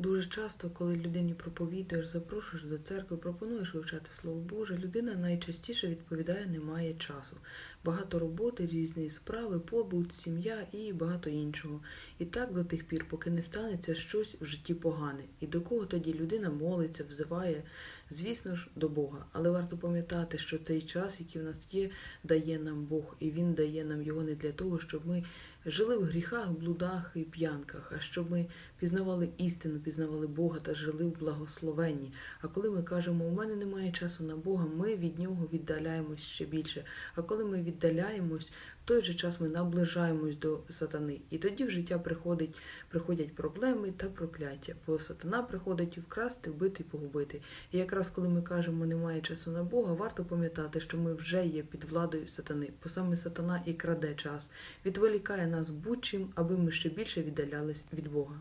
Дуже часто, коли людині проповідуєш, запрошуєш до церкви, пропонуєш вивчати Слово Боже, людина найчастіше відповідає немає часу. Багато роботи, різні справи, побут, сім'я і багато іншого. І так до тих пір, поки не станеться щось в житті погане. І до кого тоді людина молиться, взиває, звісно ж, до Бога. Але варто пам'ятати, що цей час, який в нас є, дає нам Бог, і Він дає нам його не для того, щоб ми жили в гріхах, блудах і п'янках, а щоб ми пізнавали істину, пізнавали Бога та жили в благословенні. А коли ми кажемо, у мене немає часу на Бога, ми від нього віддаляємось ще більше. А коли ми віддаляємось, в той же час ми наближаємось до сатани. І тоді в життя приходить, приходять проблеми та прокляття. Бо сатана приходить вкрасти, вбити і погубити. І якраз коли ми кажемо, немає часу на Бога, варто пам'ятати, що ми вже є під владою сатани, бо саме сатана і краде час, відволікає нас будь-чим, аби ми ще більше віддалялись від Бога.